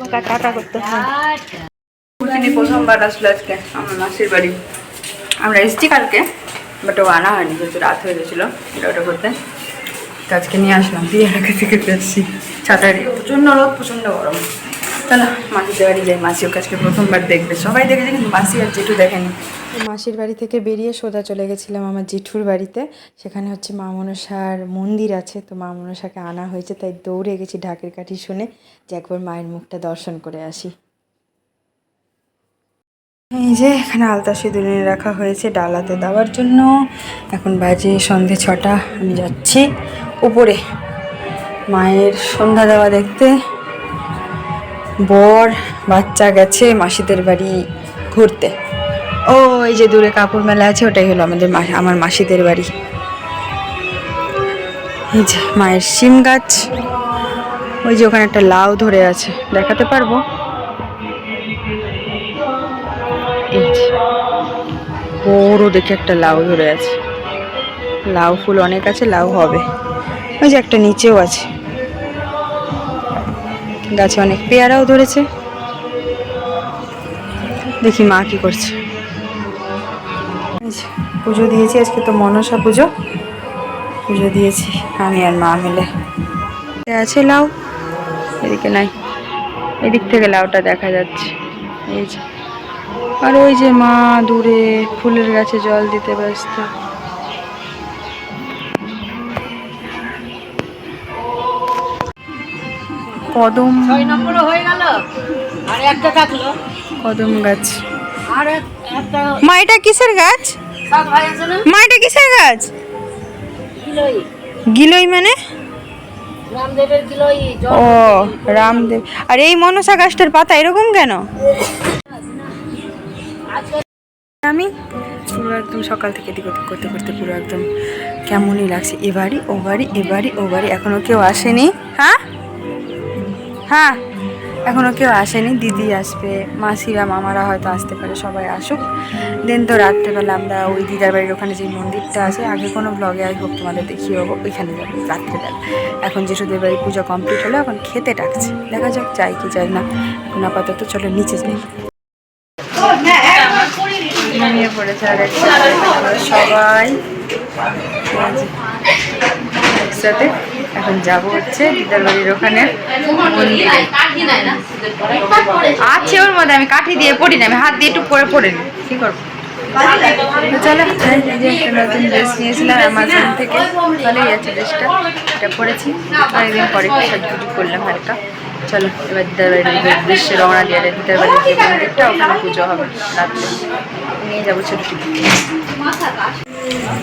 তোমাকে টাটা করতে হবে প্রথমবার আসলো আজকে আমার মাসির বাড়ি। আমরা এসেছি কালকে বাট ও আনা হয়নি, যেহেতু রাত হয়ে গেছিল, এটা ওটা করতে। তো আজকে নিয়ে আসলাম, দিয়ে এলাকা থেকে আসছি ছাতারি প্রচণ্ড রোদ, প্রচণ্ড গরম। চলো, মাসির বাড়ি যাই, মাসি ওকে আজকে প্রথমবার দেখবে। সবাই দেখেছে, কিন্তু মাসি আর জেঠু দেখেনি। মাসির বাড়ি থেকে বেরিয়ে সোজা চলে গেছিলাম আমার জেঠুর বাড়িতে। সেখানে হচ্ছে মা মনসার মন্দির আছে, তো মা মনসাকে আনা হয়েছে, তাই দৌড়ে গেছি ঢাকের কাঠি শুনে যে একবার মায়ের মুখটা দর্শন করে আসি। এই যে এখানে আলতা সিঁদুর রাখা হয়েছে ডালাতে দেওয়ার জন্য। এখন বাজে সন্ধে ছটা, আমি যাচ্ছি উপরে। মায়ের সন্ধ্যা দেওয়া দেখতে। বর, বাচ্চা গেছে মাসিদের বাড়ি ঘুরতে। ও এই যে দূরে কাপড় মেলা আছে, ওটাই হলো আমাদের আমার মাসিদের বাড়ি। এই যে মায়ের শিম গাছ। ওই যে ওখানে একটা লাউ ধরে আছে, দেখাতে পারব? এই যে, বড় দেখে একটা লাউ ধরে আছে। লাউ ফুল অনেক আছে, লাউ হবে। ওই যে একটা নিচেও আছে। গাছে অনেক পেয়ারাও ধরেছে। দেখি মা কি করছে। পুজো দিয়েছি আজকে তো মনসা পুজো। পুজো দিয়েছি আমি আর মা মিলে। আছে লাউ এদিকে নাই। এদিক থেকে লাউটা দেখা যাচ্ছে। এই যে। আর ওই যে মা দূরে ফুলের গাছে জল দিতে ব্যস্ত। কদম কদম গাছ। আর মা এটা কিসের গাছ? মা এটা কিসের গাছ? গিলই। মানে? ও রামদেব। আর এই মনসা গাছটার পাতা এরকম কেন? আমি? পুরো একদম সকাল থেকে দিক করতে করতে পুরো একদম কেমনই লাগছে। এবারই ও বাড়ি এ বাড়ি ও বাড়ি এখনও কেউ আসেনি। হ্যাঁ? হ্যাঁ? এখনও কেউ আসেনি, দিদি আসবে মাসিরা মামারা হয়তো আসতে পারে, সবাই আসুক। দেন তো রাত্রেবেলা আমরা ওই দিদার বাড়ির ওখানে যে মন্দিরটা আছে, আগে কোনো ব্লগে আই হোক তোমাদের দেখিয়ে হব ওইখানে যাব রাত্রেবেলা। এখন জেঠুদের বাড়ি পুজো কমপ্লিট হলো, এখন খেতে ডাকছে। দেখা যাক চাই কি চাই না। এখন আপাতত চলো নিচে যাই। সবাই একসাথে। এখন যাব হচ্ছে দিদার বাড়ির ওখানে মন্দিরে। আছে ওর মধ্যে আমি কাঠি দিয়ে পড়ি না আমি হাত দিয়ে একটু করে পড়ে নিই। কি করব? তো চলো যে একটা নতুন ড্রেস নিয়েছিলাম অ্যামাজন থেকে। ভালোই আছে ড্রেসটা এটা পরেছি। অনেকদিন পরে একটু করলাম হালকা। চলো এবার দিদার বাড়ির উদ্দেশ্যে রওনা দিয়ে দিদার বাড়ির যে মন্দিরটা ওখানে পুজো হবে রাত্রে। নিয়ে যাব ছোটো ছোটো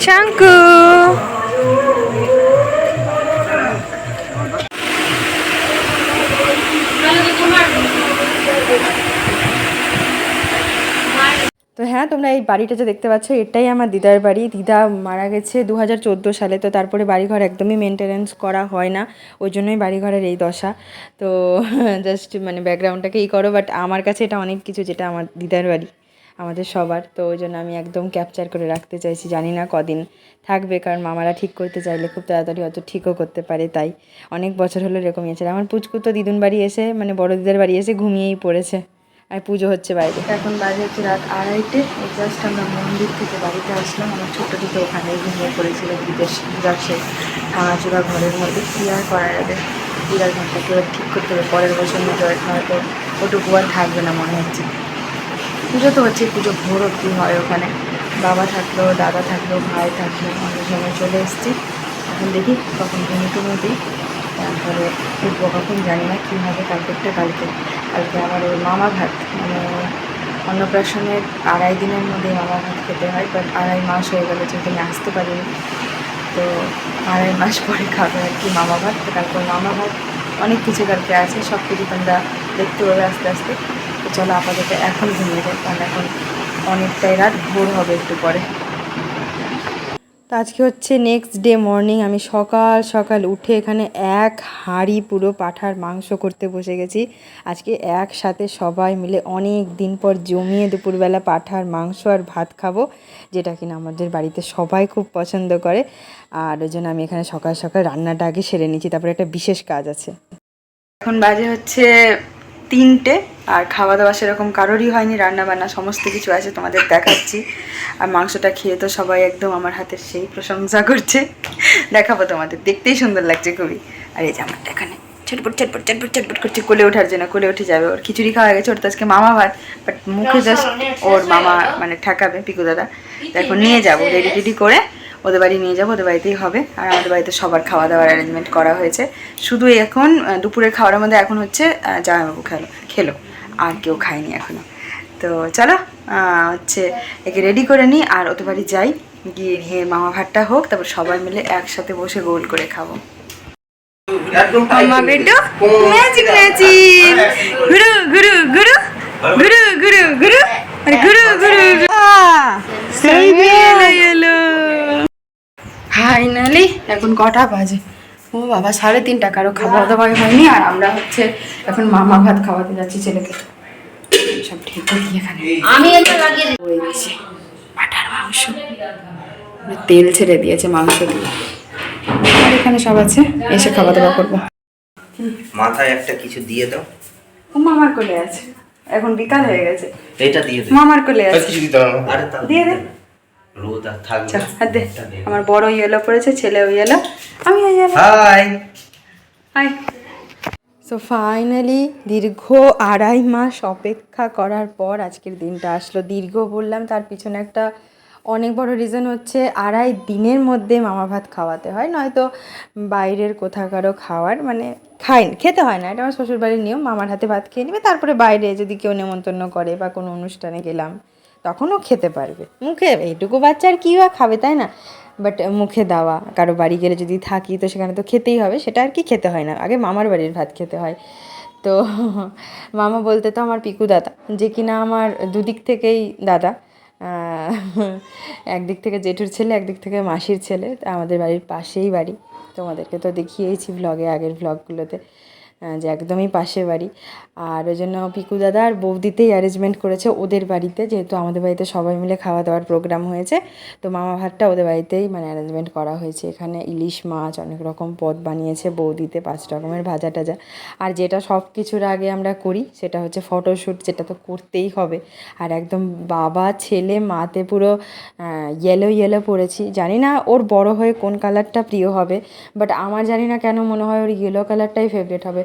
চাঙ্কু তো হ্যাঁ তোমরা এই বাড়িটা যে দেখতে পাচ্ছ, এটাই আমার দিদার বাড়ি। দিদা মারা গেছে দু হাজার চোদ্দ সালে, তো তারপরে বাড়িঘর একদমই মেনটেনেন্স করা হয় না। ওই জন্যই বাড়িঘরের এই দশা। তো জাস্ট মানে ব্যাকগ্রাউন্ডটাকে ই করো বাট আমার কাছে এটা অনেক কিছু যেটা আমার দিদার বাড়ি, আমাদের সবার। তো ওই জন্য আমি একদম ক্যাপচার করে রাখতে চাইছি, জানি না কদিন থাকবে, কারণ মামারা ঠিক করতে চাইলে খুব তাড়াতাড়ি হয়তো ঠিকও করতে পারে, তাই অনেক বছর হলো এরকমই আছে। আমার পুচকু তো দিদুন বাড়ি এসে মানে বড় দিদার বাড়ি এসে ঘুমিয়েই পড়েছে। আর পুজো হচ্ছে বাইরে। এখন বাজে হচ্ছে রাত আড়াইটে। জাস্ট আমরা মন্দির থেকে বাড়িতে আসলাম। আমার ছোট্ট দিকে ওখানেই ঘুমিয়ে পড়েছিল বিদেশ যাচ্ছে ভাঙাচোরা ঘরের মধ্যে কী আর করা যাবে? বিড়াল ঘরটাকে এবার ঠিক করতে হবে পরের বছর মতো হয়তো ওটুকু আর থাকবে না মনে হচ্ছে। পুজো তো হচ্ছে, পুজো ভোর অব্দি হয় ওখানে। বাবা থাকল, দাদা থাকল, ভাই থাকল অনেক সময় চলে এসেছি। এখন দেখি কখন ঘুমি টুমু দিই তারপরে উঠবো কখন জানি না, কী হবে কালকে। কালকে আমার ওই মামা ভাত মানে অন্নপ্রাশনের আড়াই দিনের মধ্যে মামা ভাত খেতে হয় বাট আড়াই মাস হয়ে গেলো যেহেতু আমি আসতে পারিনি, তো আড়াই মাস পরে খাবে আর কি মামা ভাত। তো তারপর মামা ভাত, অনেক কিছু কালকে আছে, সব কিছু তোমরা দেখতে পাবে আস্তে আস্তে। তো চলো আপাতত এখন ঘুমিয়ে যাই, কারণ এখন অনেকটাই রাত, ভোর হবে একটু পরে। তো আজকে হচ্ছে নেক্সট ডে মর্নিং আমি সকাল সকাল উঠে এখানে এক হাঁড়ি পুরো পাঠার মাংস করতে বসে গেছি। আজকে একসাথে সবাই মিলে অনেক দিন পর জমিয়ে দুপুরবেলা পাঠার মাংস আর ভাত খাব, যেটা কিনা আমাদের বাড়িতে সবাই খুব পছন্দ করে। আর ওই জন্য আমি এখানে সকাল সকাল রান্নাটা আগে সেরে নিচ্ছি, তারপরে একটা বিশেষ কাজ আছে। এখন বাজে হচ্ছে তিনটে আর খাওয়া দাওয়া সেরকম কারোরই হয়নি রান্না বান্না সমস্ত কিছু আছে তোমাদের দেখাচ্ছি। আর মাংসটা খেয়ে তো সবাই একদম আমার হাতের সেই প্রশংসা করছে। দেখাবো তোমাদের দেখতেই সুন্দর লাগছে খুবই। আর এই যে আমারটা এখানে ছটপট ছটপট ছটপট ছটপট করছে কোলে ওঠার জন্য কোলে উঠে যাবে। ওর খিচুড়ি খাওয়া গেছে ওর তো আজকে মামা ভাত বাট মুখে জাস্ট ওর মামা মানে ঠেকাবে পিকু দাদা। তারপর নিয়ে যাব রেডি টেডি করে ওদের বাড়ি নিয়ে যাব ওদের বাড়িতেই হবে। আর আমাদের বাড়িতে সবার খাওয়া দাওয়ার অ্যারেঞ্জমেন্ট করা হয়েছে। শুধু এখন দুপুরের খাওয়ার মধ্যে এখন হচ্ছে জামাইবাবু খেলো খেলো। আর কেউ খায়নি এখনও তো চলো হচ্ছে একে রেডি করে নিই আর ওদের বাড়ি যাই। গিয়ে নিয়ে মামা ভাতটা হোক তারপর সবাই মিলে একসাথে বসে গোল করে খাব। মামা বেটু ম্যাজিক ম্যাজিক গুরু গুরু গুরু গুরু গুরু গুরু গুরু গুরু ফাইনালি এখন কটা বাজে? ও বাবা সাড়ে তিনটা কারও খাওয়া দাওয়া হয়নি? আর আমরা হচ্ছে এখন মামা ভাত খাওয়াতে যাচ্ছি ছেলেকে। সব ঠিক করে এখানে আমি পাঠার মাংস। তেল ছেড়ে দিয়েছে মাংস দিয়ে। আর এখানে সব আছে এসে খাওয়া দাওয়া করব। মাথায় একটা কিছু দিয়ে দাও। ও মামার কোলে আছে। এখন বিকাল হয়ে গেছে। এটা দিয়ে মামার কোলে আছে। কিছু দিতে হবে আরে দিয়ে দে। রোদ আর থাকবে দে। আমার বড় ইয়েলো পড়েছে ছেলেও ইয়েলো আমি yellow hi hi so finally দীর্ঘ আড়াই মাস অপেক্ষা করার পর আজকের দিনটা আসলো। দীর্ঘ বললাম তার পিছনে একটা অনেক বড় রিজন হচ্ছে আড়াই দিনের মধ্যে মামা ভাত খাওয়াতে হয়। নয়তো বাইরের কোথাকারও খাওয়ার মানে খাই খেতে হয় না। এটা আমার শ্বশুরবাড়ির নিয়ম মামার হাতে ভাত খেয়ে নেবে তারপরে বাইরে যদি কেউ নেমন্তন্ন করে বা কোনো অনুষ্ঠানে গেলাম। তখনও খেতে পারবে। মুখে এইটুকু বাচ্চার কী বা খাবে তাই না? বাট মুখে দেওয়া কারও বাড়ি গেলে যদি থাকি তো সেখানে তো খেতেই হবে সেটা আর কি খেতে হয় না। আগে মামার বাড়ির ভাত খেতে হয়। তো মামা বলতে তো আমার পিকু দাদা যে কিনা আমার দুদিক থেকেই দাদা। একদিক থেকে জেঠুর ছেলে একদিক থেকে মাসির ছেলে। আমাদের বাড়ির পাশেই বাড়ি। তোমাদেরকে তো দেখিয়েইছি ব্লগে আগের ভ্লগগুলোতে আহ, যে একদমই পাশে বাড়ি। আর ওই জন্য পিকু দাদা আর বৌদিতেই অ্যারেঞ্জমেন্ট করেছে ওদের বাড়িতে, যেহেতু আমাদের বাড়িতে সবাই মিলে খাওয়া দাওয়ার প্রোগ্রাম হয়েছে। তো মামা ভাতটা ওদের বাড়িতেই মানে অ্যারেঞ্জমেন্ট করা হয়েছে। এখানে ইলিশ মাছ, অনেক রকম পদ বানিয়েছে বৌদিতে, পাঁচ রকমের ভাজা টাজা। আর যেটা সব কিছুর আগে আমরা করি, সেটা হচ্ছে ফটোশ্যুট যেটা তো করতেই হবে। আর একদম বাবা, ছেলে, মাতে পুরো ইয়েলো ইয়েলো পরেছি। জানি না ওর বড় হয়ে কোন কালারটা প্রিয় হবে বাট আমার জানি না কেন মনে হয় ওর ইয়েলো কালারটাই ফেভারিট হবে।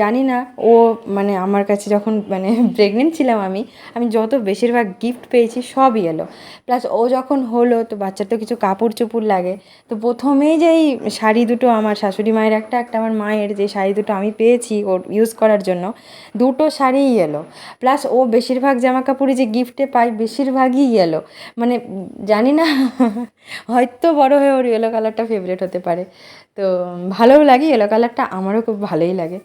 জানি না, ও মানে আমার কাছে যখন মানে প্রেগনেন্ট ছিলাম আমি আমি যত বেশিরভাগ গিফট পেয়েছি সবই এলো। প্লাস ও যখন হলো তো বাচ্চার তো কিছু কাপড় চোপড় লাগে। তো প্রথমেই যেই শাড়ি দুটো আমার শাশুড়ি মায়ের, একটা একটা আমার মায়ের যে শাড়ি দুটো আমি পেয়েছি ওর ইউজ করার জন্য, দুটো শাড়িই এলো। প্লাস ও বেশিরভাগ জামা কাপড়ই যে গিফটে পাই বেশিরভাগই এলো। মানে জানি না, হয়তো বড় হয়ে ওর ইয়েলো কালারটা ফেভারিট হতে পারে। তো ভালোও লাগে ইয়েলো কালারটা আমারও খুব ভালোই লাগে।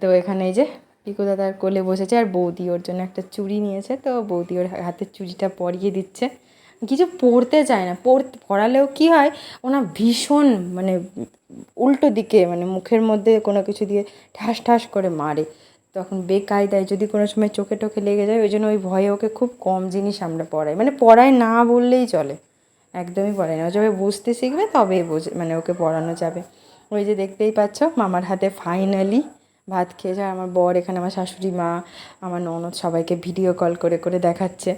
তো এখানে এই যে পিকু দাদার কোলে বসেছে আর বৌদি ওর জন্য একটা চুড়ি নিয়েছে, তো বৌদি ওর হাতের চুড়িটা পরিয়ে দিচ্ছে। কিছু পড়তে চায় না পড় পড়ালেও কি হয়, ওনা ভীষণ মানে উল্টো দিকে মানে মুখের মধ্যে কোনো কিছু দিয়ে ঠাস ঠাস করে মারে। তখন বেকায়দায় যদি কোনো সময় চোখে টোখে লেগে যায়, ওই জন্য ওই ভয়ে ওকে খুব কম জিনিস আমরা পড়াই মানে পড়াই না বললেই চলে, একদমই পড়াই না। ও যবে বুঝতে শিখবে তবে বোঝে মানে ওকে পড়ানো যাবে। ওই যে দেখতেই পাচ্ছ, মামার হাতে ফাইনালি ভাত খেয়েছে আর আমার বর এখানে আমার শাশুড়ি মা, আমার ননদ সবাইকে ভিডিও কল করে করে দেখাচ্ছে।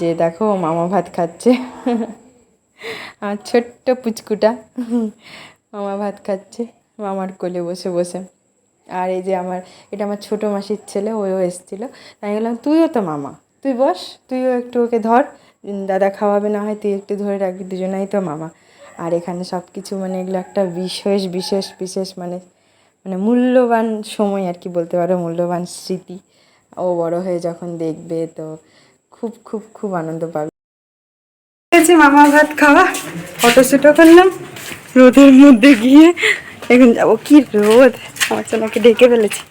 যে দেখো মামা ভাত খাচ্ছে। আমার ছোট্ট পুচকুটা মামা ভাত খাচ্ছে, মামার কোলে বসে বসে। আর এই যে আমার, এটা আমার ছোটো মাসির ছেলে ওও এসেছিল। তাই বললাম, তুইও তো মামা, তুই বস, তুইও একটু ওকে ধর দাদা খাওয়াবে না হয়, তুই একটু ধরে রাখবি, দুজনেই তো মামা। আর এখানে সব কিছু মানে এগুলো একটা বিশেষ বিশেষ বিশেষ মানে মানে মূল্যবান সময় আর কি বলতে পারো, মূল্যবান স্মৃতি। ও বড় হয়ে যখন দেখবে তো খুব খুব খুব আনন্দ পাবে। মামা ভাত খাওয়া ফটোশ্যুটও করলাম। রোদের মধ্যে গিয়ে এখন যাব। কি রোদ? আমার জন্য ঢেকে ফেলেছি।